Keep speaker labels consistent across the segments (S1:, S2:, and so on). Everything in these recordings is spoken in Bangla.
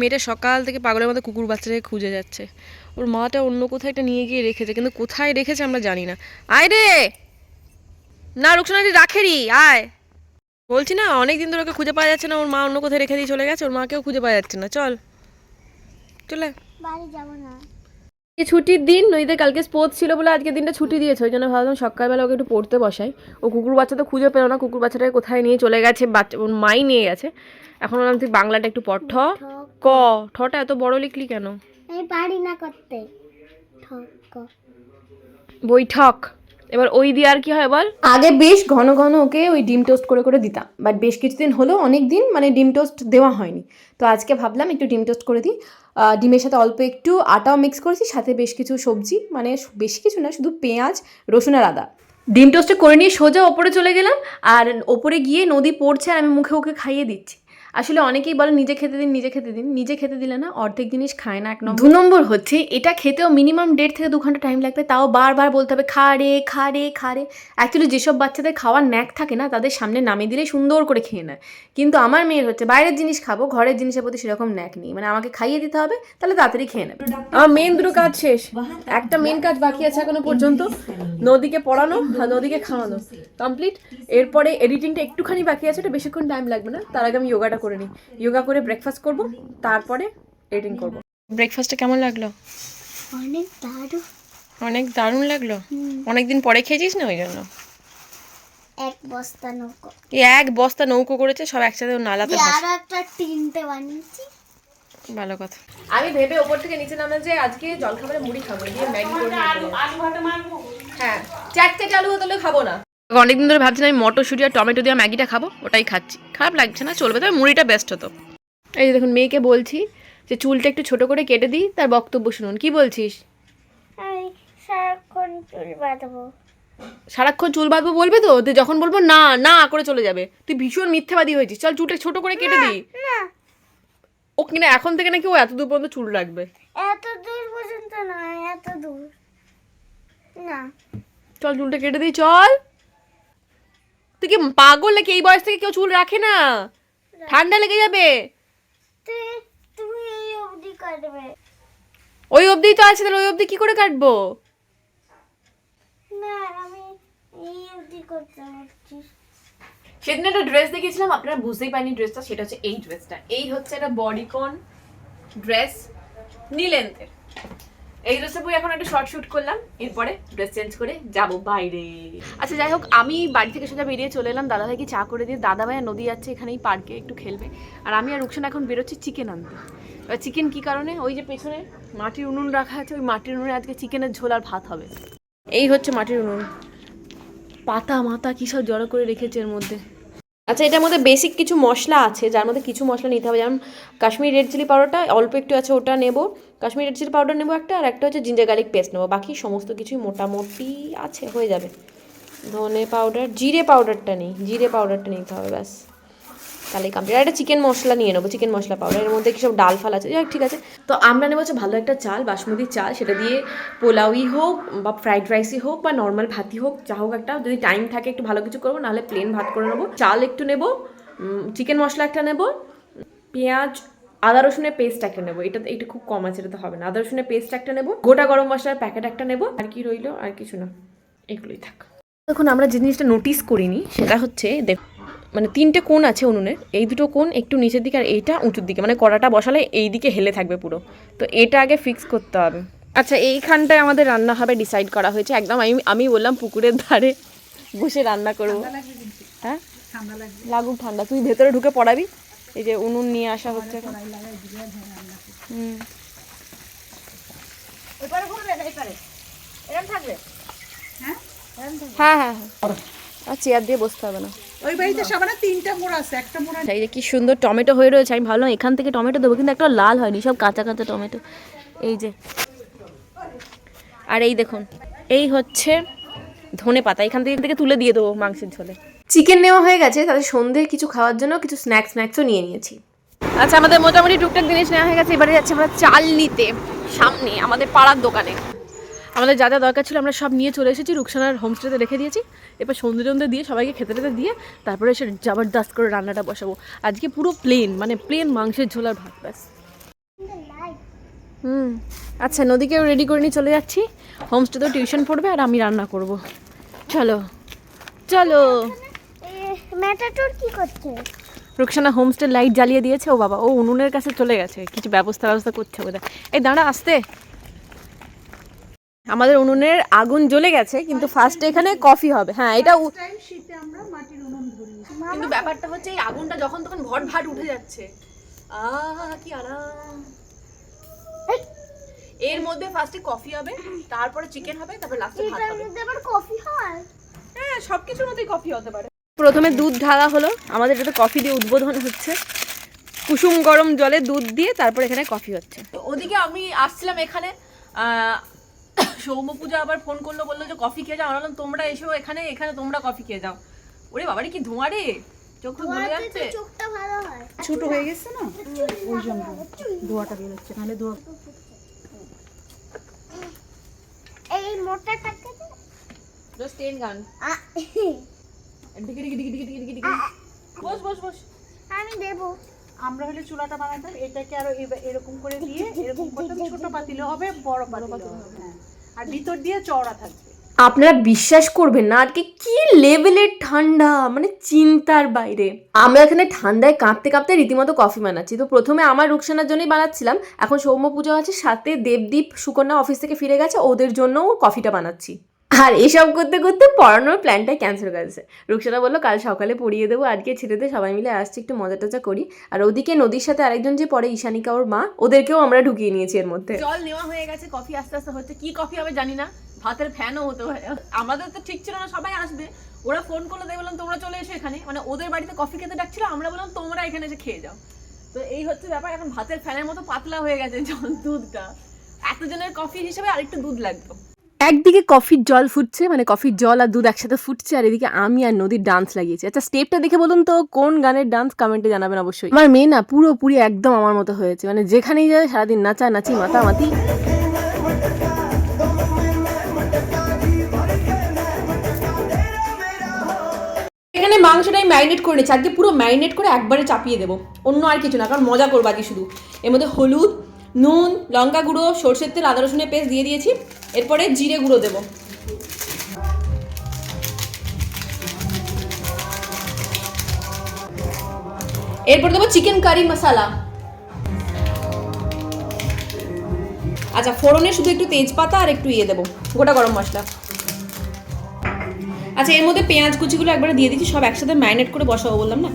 S1: মেয়েটা সকাল থেকে পাগলের মতো কুকুর বাচ্চাটাকে খুঁজে যাচ্ছে। ওর মাটা অন্য কোথায় একটা নিয়ে গিয়ে রেখেছে কিন্তু কোথায় রেখেছে আমরা জানি না। আয় রে! না রুকসানাদি রাখেরি আয়। বলছি না অনেক দিন ধরে ওকে খুঁজে পাওয়া যাচ্ছে না ওর মা অন্য কোথায় রেখে দিয়ে চলে গেছে ওর মাকেও খুঁজে পাওয়া যাচ্ছে না চল। চলে।
S2: বাড়ি যাব না।
S1: ছুটির দিন নদীতে কালকে স্পোর্টস ছিল বলে আজকে দিনটা ছুটি দিয়েছে ওই জন্য ভাবলাম সকালবেলা ওকে একটু পড়তে বসাই। ও কুকুর বাচ্চা তো খুঁজে পেল না কুকুর বাচ্চাটাকে কোথায় নিয়ে চলে গেছে বাচ্চা ওর মাই নিয়ে গেছে। এখন বললাম তুই বাংলাটা একটু পড় ঠ। ক ঠটা এত বড় লিখলি কেন?
S2: আমি পারি না করতে।
S1: বৈঠক এবার ওই দিয়ে আর কি হয় বল?
S3: আগে বেশ ঘন ঘন ওকে ওই ডিম টোস্ট করে করে দিতাম বাট বেশ কিছুদিন হলো অনেক দিন মানে ডিম টোস্ট দেওয়া হয়নি। তো আজকে ভাবলাম একটু ডিম টোস্ট করে দিই। ডিমের সাথে অল্প একটু আটাও মিক্স করেছি সাথে বেশ কিছু সবজি মানে বেশি কিছু না শুধু পেঁয়াজ রসুন আর আদা। ডিম টোস্টে করে নিয়ে সোজা ওপরে চলে গেলাম আর ওপরে গিয়ে নদী পড়ছে আর আমি মুখে ওকে খাইয়ে দিচ্ছি। আসলে অনেকেই বলে নিজে খেতে দিন নিজে খেতে দিন। নিজে খেতে দিলে না অর্ধেক জিনিস খায় না এক নম্বর। দু নম্বর হচ্ছে এটা খেতেও মিনিমাম দেড় থেকে দু ঘণ্টা টাইম লাগবে। তাও বারবার বলতে হবে খা রে খা রে খা রে। অ্যাকচুয়ালি যেসব বাচ্চাদের খাওয়ার ন্যাক থাকে না তাদের সামনে নামিয়ে দিলে সুন্দর করে খেয়ে নেয়। কিন্তু আমার মেয়ের হচ্ছে বাইরের জিনিস খাব ঘরের জিনিসের প্রতি সেরকম ন্যাক নেই। মানে আমাকে খাইয়ে দিতে হবে তাহলে তাড়াতাড়ি খেয়ে নেবে।
S1: আমার মেন দুটো কাজ শেষ। একটা মেন কাজ বাকি আছে এখনও পর্যন্ত। নদীকে পড়ানো আর নদীকে খাওয়ানো। কমপ্লিট এরপরে এডিটিংটা একটুখানি বাকি আছে এটা বেশিক্ষণ টাইম লাগবে না। তার আগে আমি যোগাটা করে নিই। যোগা করে ব্রেকফাস্ট করব তারপরে এডিটিং করব। ব্রেকফাস্টটা কেমন লাগল?
S2: অনেক দারু
S1: অনেক দারুণ লাগল? অনেকদিন পরে খেয়েছিস না ওই জন্য?
S2: এক বস্তা নৌকো।
S1: এই এক বস্তা নৌকো করেছে সব একসাথে ও নালাতে
S2: আরও একটা টিনতে বানিয়েছি।
S1: ভালো কথা। আমি ভেবে ওপর থেকে নিচে নামে যে আজকে জলখাবারে মুড়ি খাব দিয়ে ম্যাগি করে হ্যাঁ চ্যাট চারটে চালু হতে খাব না। অনেকদিন ধরে ভাবছিলাম আমি মটরশুঁটি আর টমেটো দিয়ে ম্যাগিটা খাব ওটাই খাচ্ছি। খারাপ লাগছে না চলবে। তবে মুড়িটা বেস্ট হতো। এই যে দেখুন মেয়েকে বলছি যে চুলটা একটু ছোট করে কেটে দিই তার বক্তব্য শুনুন। কি বলছিস?
S2: সারাক্ষণ চুল বাঁধবো।
S1: সারাক্ষণ চুল বাঁধবো বলবে তো? তুই যখন বলব না না করে চলে যাবে। তুই ভীষণ মিথ্যাবাদী হয়েছিস। চল চুলটা ছোট করে কেটে দিই।
S2: না।
S1: ও কিনা এখন থেকে নাকি ও এত দূর পর্যন্ত চুল রাখবে?
S2: এত দূর পর্যন্ত নয় এত দূর। না।
S1: চল চুলটা কেটে দিই চল। তুই কি পাগল নাকি? এই বয়স থেকে কেউ চুল রাখে না। ঠান্ডা লেগে যাবে।
S2: তুমি এই অবধি কাটবে।
S1: ওই অবধি তো আছে তাহলে ওই অবধি কি করে কাটবো?
S2: না আমি এই অবধি করতে পারছি।
S3: সেদিন একটা ড্রেস দেখেছিলাম আপনারা বুঝতেই পারেনি ড্রেসটা সেটা হচ্ছে এই ড্রেসটা এই হচ্ছে একটা বডিকন ড্রেস নীলেন্তের এই ড্রেসে বই এখন একটা শর্ট শুট করলাম। এরপরে ড্রেস চেঞ্জ করে যাব বাইরে। আচ্ছা যাই হোক আমি বাড়ি থেকে সোজা বেরিয়ে চলে এলাম। দাদাভাইকে চা করে দিয়ে দাদাভাই আর নদী যাচ্ছে এখানেই পার্কে একটু খেলবে। আর আমি আর রুকসান এখন বেরোচ্ছি চিকেন আনতে। এবার চিকেন কি কারণে? ওই যে পেছনে মাটির উনুন রাখা আছে ওই মাটির উনুনে আজকে চিকেনের ঝোল আর ভাত হবে।
S1: এই হচ্ছে মাটির উনুন। পাতা মাতা কী সব জড়ো করে রেখেছে এর মধ্যে? আচ্ছা এটার মধ্যে বেসিক কিছু মশলা আছে, যার মধ্যে কিছু মশলা নিতে হবে। যেমন কাশ্মীর রেড চিলি পাউডারটা অল্প একটু আছে, ওটা নেব। কাশ্মীর রেড চিলি পাউডার নেব একটা, আর একটা হচ্ছে জিঞ্জার গার্লিক পেস্ট নেব। বাকি সমস্ত কিছুই মোটামুটি আছে, হয়ে যাবে। ধনে পাউডার জিরে পাউডারটা নেই, জিরে পাউডারটা নিতে হবে, ব্যাস। তাহলে কমপ্লিট একটা চিকেন মশলা নিয়ে নেব চিকেন মশলা পাউডার এর মধ্যে কি সব ডাল ফাল আছে? ঠিক আছে। তো আমরা নেব হচ্ছে ভালো একটা চাল, বাসমতি চাল। সেটা দিয়ে পোলাওই হোক বা ফ্রাইড রাইসই হোক বা নর্মাল ভাতই হোক, যা হোক একটা, যদি টাইম থাকে একটু ভালো কিছু করব, নাহলে প্লেন ভাত করে নেব। চাল একটু নেব চিকেন মশলা একটা নেব, পেঁয়াজ, আদা রসুনের পেস্ট একটা নেব। এটা এটা খুব কম আছে, এটা তো হবে না। আদা রসুনের পেস্ট একটা নেব, গোটা গরম মশলার প্যাকেট একটা নেব, আর কি রইল, আর কিছু না। এগুলোই থাক। এখন আমরা যে জিনিসটা নোটিস করিনি, সেটা হচ্ছে দেখ মানে তিনটে কোণ আছে উনুনের এই দুটো কোণ একটু নিচের দিকে আর এইটা উঁচুর দিকে মানে কড়াটা বসালে এই দিকে হেলে থাকবে পুরো। তো এটা আগে ফিক্স করতে হবে। আচ্ছা এইখানটায় আমাদের রান্না হবে ডিসাইড করা হয়েছে। একদম আমি আমি বললাম পুকুরের ধারে বসে রান্না করব। হ্যাঁ? লাগুক ঠান্ডা। তুই ভেতরে ঢুকে পড়াবি। এই যে উনুন নিয়ে আসা হচ্ছে হুম। হ্যাঁ? হ্যাঁ? হ্যাঁ আর চেয়ার দিয়ে বসতে হবে না।
S4: ওই বাড়িতে সবার তিনটা মোড় আছে একটা মোড়
S1: আচ্ছা, এই যে কি সুন্দর টমেটো হয়ে রয়েছে আমি ভাবলাম এখান থেকে টমেটো দেবো কিন্তু একটা লাল হয়নি সব কাঁচা কাঁচা টমেটো। এই যে। আর এই দেখুন এই হচ্ছে ধনে পাতা এখান থেকে থেকে তুলে দিয়ে দেবো মাংসের ঝোলে।
S3: চিকেন নেওয়া হয়ে গেছে তাদের সন্ধে কিছু খাওয়ার জন্য কিছু স্ন্যাক্স স্ন্যাক্সও নিয়ে নিয়েছি।
S1: আচ্ছা আমাদের মোটামুটি টুকটাক জিনিস নেওয়া হয়ে গেছে এবারে যাচ্ছে আমরা চাল নিতে সামনে আমাদের পাড়ার দোকানে। আমাদের যা যা দরকার ছিল আমরা সব নিয়ে চলে এসেছি রুকসানার হোমস্টেতে রেখে দিয়েছি। এবার সন্ধে টন্ধে দিয়ে সবাইকে খেতে টেতে দিয়ে তারপরে এসে জবরদস্ত করে রান্নাটা বসাবো। আজকে পুরো প্লেন মানে প্লেন মাংসের ঝোল আর ভাত ব্যাস। হুম আচ্ছা নদীকেও রেডি করে নিয়ে চলে যাচ্ছি। হোমস্টেতেও টিউশন পড়বে আর আমি রান্না করব। চলো চলো।
S2: ম্যাটাটোর কি করছে?
S1: রুকসানা হোমস্টে লাইট জ্বালিয়ে দিয়েছে। ও বাবা ও উনুনের কাছে চলে গেছে। কিছু ব্যবস্থা ব্যবস্থা করছে বোধ এই দাঁড়া আসতে। আমাদের উনুনের আগুন জ্বলে গেছে কিন্তু ফার্স্টে এখানে কফি হবে। হ্যাঁ এটা
S4: শীতে আমরা মাটির উনুন ধরি।
S1: কিন্তু ব্যাপারটা হচ্ছে এই আগুনটা যখন তখন ভট ভাট উঠে যাচ্ছে। আহ কি আরাম। এর মধ্যে ফার্স্টে কফি হবে তারপরে চিকেন হবে তারপর লাস্টে ভাত হবে।
S2: আবার কফি হয়?
S1: হ্যাঁ সব কিছুর মধ্যেই কফি হতে পারে। প্রথমে দুধ ঢালা হলো আমাদের এটাতে কফি দিয়ে উদ্বোধন হচ্ছে। কুসুম গরম জলে দুধ দিয়ে তারপর এখানে কফি হচ্ছে। ওদিকে আমি আসছিলাম এখানে আহ, সৌম্য পূজা আবার ফোন করল বলল যে কফি খেয়ে যাও। আমরা বললাম তোমরা এসো এখানে এখানে তোমরা কফি খেয়ে যাও। ওরে বাবারে কি ধোঁয়া রে? চোখ তো ধরে যাচ্ছে।
S2: চোখটা ভালো হয়।
S4: ছোট হয়ে গেছে না? ওই জন্য ধোয়াটা বেরোচ্ছে নাহলে ধোয়া
S2: এই মোটা থাকে তো
S1: জাস্ট টেন গান।
S2: আ-
S1: ডিগি ডিগি ডিগি ডিগি ডিগি ডিগি। বস বস বস।
S2: আমি দেবো।
S4: আমরা হলে চুলাটা বানাতাম এটাকে আরও এরকম করে দিয়ে এরকম করতাম ছোট পাতিলে হবে বড় পাতিলে হবে। আর ভিতর দিয়ে চওড়া থাকবে।
S3: আপনারা বিশ্বাস করবেন না, আজকে কি লেভেলের ঠান্ডা মানে চিন্তার বাইরে। আমরা এখানে ঠান্ডায় কাঁপতে কাঁপতে রীতিমতো কফি বানাচ্ছি। তো প্রথমে আমার রুকসানার জন্যই বানাচ্ছিলাম। এখন সৌম্য পুজো আছে, সাথে দেবদীপ সুকন্যা অফিস থেকে ফিরে গেছে, ওদের জন্যও কফিটা বানাচ্ছি। আর এসব করতে করতে পড়ানোর প্ল্যানটাই ক্যান্সেল হয়ে গেছে। রুকসানা বলল, কাল সকালে পড়িয়ে দেবো, আজকে ছেড়েতে সবাই মিলে আসছে, একটু মজা টজা করি। আর ওদিকে নদীর সাথে আরেকজন যে পড়ে, ঈশানিকা ওর মা, ওদেরকেও আমরা ঢুকিয়ে নিয়েছি এর মধ্যে।
S1: জল নেওয়া হয়ে গেছে কফি আস্তে আস্তে হচ্ছে। কি কফি হবে জানি না, ভাতের ফ্যানও হতে পারে। আমাদের তো ঠিক ছিল না, সবাই আসবে। ওরা ফোন করল তাই বললাম, তোমরা চলে এসো এখানে। মানে ওদের বাড়িতে কফি খেতে ডাকছিল, আমরা বললাম, তোমরা এখানে এসে খেয়ে যাও। তো এই হচ্ছে ব্যাপার, এখন ভাতের ফ্যানের মতো পাতলা হয়ে গেছে জল, দুধটা। এতজনের কফি হিসেবে আরেকটু দুধ লাগতো একদিকে কফির জল ফুটছে মানে কফির জল আর দুধ একসাথে ফুটছে আর এদিকে আমি আর নদীর ডান্স লাগিয়েছি। আচ্ছা স্টেপটা দেখে বলুন তো কোন গানের ডান্স কমেন্টে জানাবেন অবশ্যই? আমার মেয়ে না পুরোপুরি একদম আমার মতো হয়েছে মানে যেখানেই যায় সারাদিন নাচা নাচি মাতামাতি। এখানে মাংসটাই ম্যারিনেট করে নিচ্ছি আজকে পুরো ম্যারিনেট করে একবারে চাপিয়ে দেবো। অন্য আর কিছু না কারণ মজা করব আজকে শুধু। এর মধ্যে হলুদ নুন, লঙ্কা গুঁড়ো, সর্ষের তেল, আদা রসুনের পেস্ট দিয়ে দিয়েছি। এরপরে জিরে গুঁড়ো দেবো। এরপর দেবো চিকেন কারি মশালা। আচ্ছা ফোড়নে শুধু একটু তেজপাতা আর একটু ইয়ে দেবো, গোটা গরম মশলা। আচ্ছা এর মধ্যে পেঁয়াজ কুচিগুলো একবারে দিয়ে দিচ্ছি, সব একসাথে ম্যারিনেট করে বসাবো বললাম না?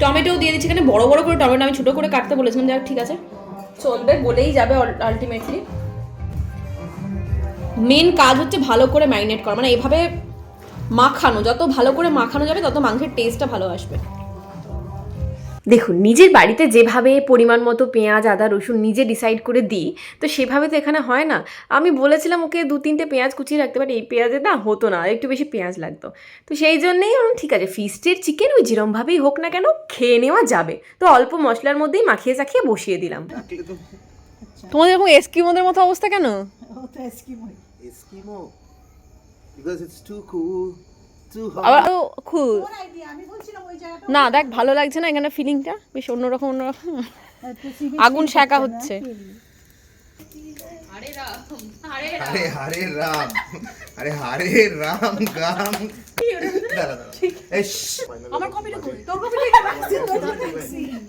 S1: টমেটোও দিয়ে দিচ্ছি, এখানে বড় বড় করে টমেটো, আমি ছোটো করে কাটতে বলেছিলাম, যাক ঠিক আছে। চলবে, বলেই যাবে আলটিমেটলি মেন কাজ হচ্ছে ভালো করে ম্যারিনেট করা মানে এভাবে মাখানো, যত ভালো করে মাখানো যাবে, তত মাংসের টেস্টটা ভালো আসবে। দেখুন নিজের বাড়িতে যেভাবে পরিমাণ মতো পেঁয়াজ আদা রসুন নিজে ডিসাইড করে দিই তো সেভাবে তো এখানে হয় না। আমি বলেছিলাম ওকে দু তিনটে পেঁয়াজ কুচিয়ে রাখতে পারি এই পেঁয়াজের না হতো না একটু বেশি পেঁয়াজ লাগতো। তো সেই জন্যেই আমি ঠিক আছে ফিস্টের চিকেন ওই যেরমভাবেই হোক না কেন খেয়ে নেওয়া যাবে। তো অল্প মশলার মধ্যেই মাখিয়ে চাখিয়ে বসিয়ে দিলাম। তোমাদের এরকম এস্কিমোদের মতো অবস্থা কেন?
S4: Eskimo?
S5: Too cool, too hot.
S1: আবার খুব।
S4: ওর আইডিয়া আমি বলছিলাম ওই জায়গাটা
S1: না দেখ ভালো লাগছে না এখানে ফিলিংটা বেশ অন্যরকম অন্যরকম। আগুন শেখা হচ্ছে।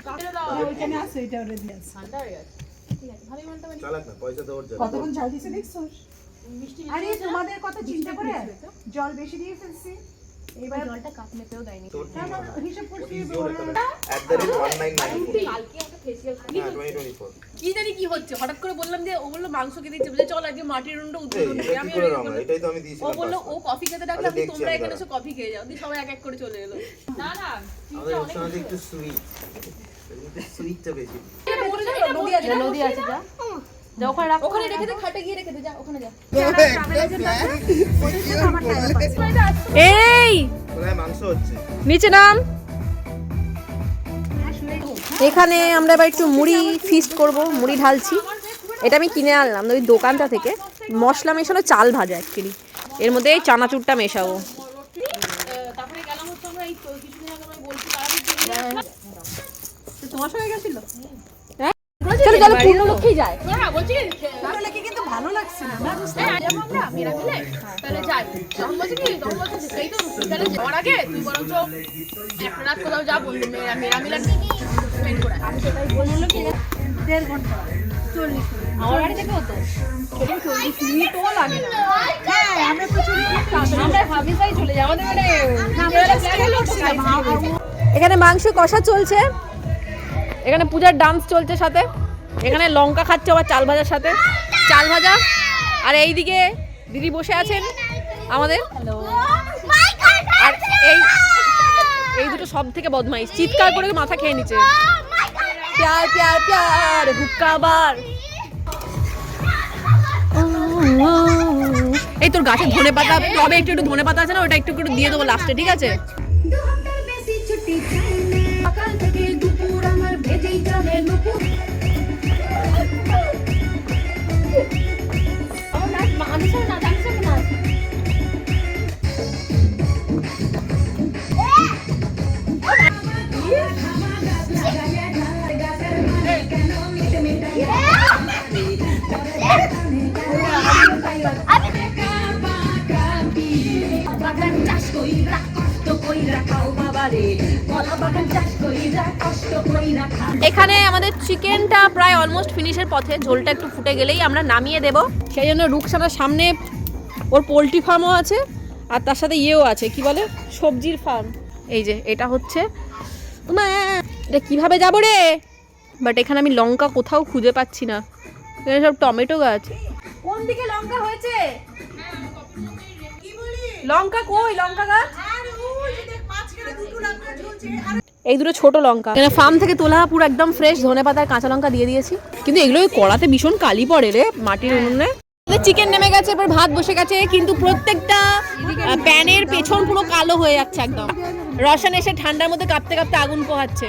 S1: কপিটা
S4: ওইখানে আছে এটা ওরে দিয়ে আছে।
S5: চালাক না, পয়সা দেওয়ার জন্য।
S4: কতক্ষণ ঝাল দিছে দেখছ আরে তোমাদের কথা চিন্তা করে জল বেশি দিয়ে ফেলছি। এইবার
S1: জলটা কাপ মেপেও দেয়নি?
S4: হিসাব করছি
S5: is your account? At the rate 1994. হ্যাঁ, 2024
S1: কি জানি কি হচ্ছে হঠাৎ করে বললাম যে ও বলল মাংস খেতে ইচ্ছে বলছে চল আজকে মাটির রুন্ডা উদ্বোধন করি। আমি
S5: এটাই তো আমি
S1: ও বলল ও কফি খেতে ডাকলে
S5: আচ্ছা,
S1: আমি তোমরা এখানে এসে কফি খেয়ে যাও। দিয়ে সবাই এক এক করে চলে এলো। না না
S5: আমাদের একটু sweet। একটু sweet টা বেশি।
S1: নদী আছে নদী আছে যা ওখানে রাখ ওখানে রেখে দে খাটে গিয়ে রেখে দে যা ওখানে যা। এই!
S5: মাংস হচ্ছে?
S1: নিচে নাম। এখানে আমরা এবার একটু মুড়ি ফিস্ট করব মুড়ি ঢালছি। এটা আমি কিনে আনলাম ওই দোকানটা থেকে। মশলা মেশানো চাল ভাজা অ্যাকচুয়ালি এর মধ্যে এই চানাচুরটা মেশাবো। তোমার সঙ্গে গেছিল?
S3: চলো চলো পূর্ণ লক্ষ্মী যায়।
S4: তাহলে কি কিন্তু ভালো লাগছে না। না বুঝতে
S6: তাহলে যাই। তখন বলছে কি তখন বলছে সেই তো তাহলে যাওয়ার আগে তুই বরঞ্চ একটা রাত কোথাও যা বন্ধু মিলে স্পেন্ড করে আমি সেটাই বলল কি
S4: দেড় ঘণ্টা চল্লিশ
S6: আমার বাড়ি থেকে হতো চল্লিশ মিনিটও লাগে না।
S4: হ্যাঁ আমরা তো
S6: আমরা ভাবি তাই চলে যাই আমাদের মানে
S1: এখানে মাংস কষা চলছে। এখানে পূজার ডান্স চলছে সাথে। এখানে লঙ্কা খাচ্ছে আবার চাল ভাজার সাথে। চাল ভাজা। আর এইদিকে দিদি বসে আছেন আমাদের। আর এই এই দুটো সব থেকে বদমাইশ। চিৎকার করে মাথা খেয়ে নিচ্ছে। এই তোর গাছে ধনে পাতা তবে একটু একটু ধনে পাতা আছে না, ওটা একটু একটু দিয়ে দেবো লাস্টে ঠিক আছে? এখানে আমাদের চিকেনটা প্রায় অলমোস্ট ফিনিশের পথে ঝোলটা একটু ফুটে গেলেই আমরা নামিয়ে দেব। সেই জন্য রুকসানার সামনে ওর পোলট্রি ফার্মও আছে আর তার সাথে ইয়েও আছে কি বলে? সবজির ফার্ম এই যে এটা হচ্ছে। এটা কীভাবে যাব রে? বাট এখানে আমি লঙ্কা কোথাও খুঁজে পাচ্ছি না। এখানে সব টমেটো গাছ। কোন দিকে লঙ্কা হয়েছে? লঙ্কা কই? লঙ্কা গাছ? এই দুটো ছোট লঙ্কা। এখানে ফার্ম থেকে তোলা পুরো একদম ফ্রেশ ধনে পাতার কাঁচা লঙ্কা দিয়ে দিয়েছি। কিন্তু এগুলো ওই কড়াতে ভীষণ কালি পড়ে রে মাটির উনুনে। চিকেন নেমে গেছে এবার ভাত বসে গেছে কিন্তু প্রত্যেকটা প্যানের পেছন পুরো কালো হয়ে যাচ্ছে একদম। রসান এসে ঠান্ডার মধ্যে কাঁপতে কাঁপতে আগুন পোহাচ্ছে।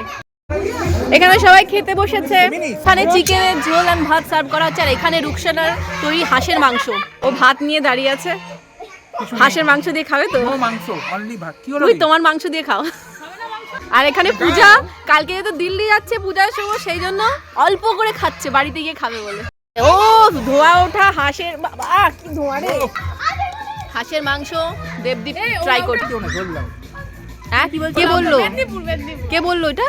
S1: এখানে সবাই খেতে বসেছে। এখানে চিকেনের ঝোল আর ভাত সার্ভ করা হচ্ছে আর এখানে রুকসানার তৈরি হাঁসের মাংস। ও ভাত নিয়ে দাঁড়িয়ে আছে। হাঁসের মাংস দিয়ে খাবে তো?
S7: মাংস অনলি ভাত। কি হলো
S1: তুই তোমার মাংস দিয়ে খাও। আর এখানে পূজা কালকে যেহেতু দিল্লি যাচ্ছে পূজার সময় সেই জন্য অল্প করে খাচ্ছে বাড়িতে গিয়ে খাবে বলে। ও ধোয়া ওঠা হাঁসের বাবা কি ধোয়া রে। হাঁসের মাংস দেবদীপ ট্রাই করতে হ্যাঁ? কি বল কে বলল? কে বলল এটা?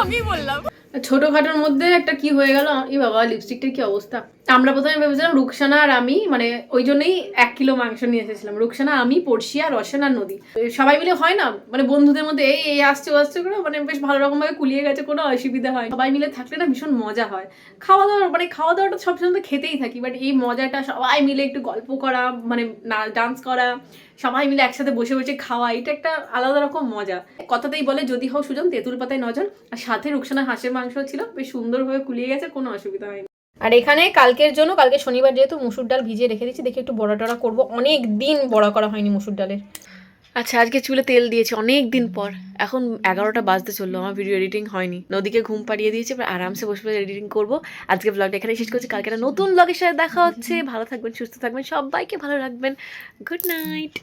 S6: আমি বললাম।
S3: ছোটখাটোর মধ্যে একটা কি হয়ে গেল? এই বাবা লিপস্টিকটার কি অবস্থা? আমরা প্রথমে ভেবেছিলাম রুকসানা আর আমি মানে ওই জন্যই এক কিলো মাংস নিয়ে এসেছিলাম। রুকসানা, আমি পড়শিয়া রসন আর নদী। সবাই মিলে হয় না? মানে বন্ধুদের মধ্যে এই এই আসছে আসছে করে মানে বেশ ভালো রকম ভাবে কুলিয়ে গেছে, কোনো অসুবিধা হয় সবাই মিলে থাকলে না ভীষণ মজা হয়। খাওয়া দাওয়া মানে খাওয়া দাওয়াটা সবসময় তো খেতেই থাকি বাট এই মজাটা সবাই মিলে একটু গল্প করা মানে ডান্স করা, সবাই মিলে একসাথে বসে বসে খাওয়া, এটা একটা আলাদা রকম মজা। কথাতেই বলে, যদি হও সুজন, তেঁতুল পাতায় নজর আর সাথে রুকসানা হাঁসের মাংস ছিল, বেশ সুন্দরভাবে কুলিয়ে গেছে, কোনো অসুবিধা হয়নি। আর এখানে কালকের জন্য, কালকে শনিবার যেহেতু মুসুর ডাল ভিজিয়ে রেখে দিচ্ছি দেখি একটু বড়া টড়া করব। অনেক দিন বড়া করা হয়নি মুসুর ডালের।
S1: আচ্ছা আজকে চুলে তেল দিয়েছি অনেক দিন পর। এখন এগারোটা বাজতে চলল, আমার ভিডিও এডিটিং হয়নি। নদীকে ঘুম পাড়িয়ে দিয়েছি, এবার আরামসে বসে বসে এডিটিং করব। আজকে ব্লগটা এখানে শেষ করছি। কালকে একটা নতুন ব্লগের সাথে দেখা হচ্ছে। ভালো থাকবেন, সুস্থ থাকবেন, সবাইকে ভালো রাখবেন। Good night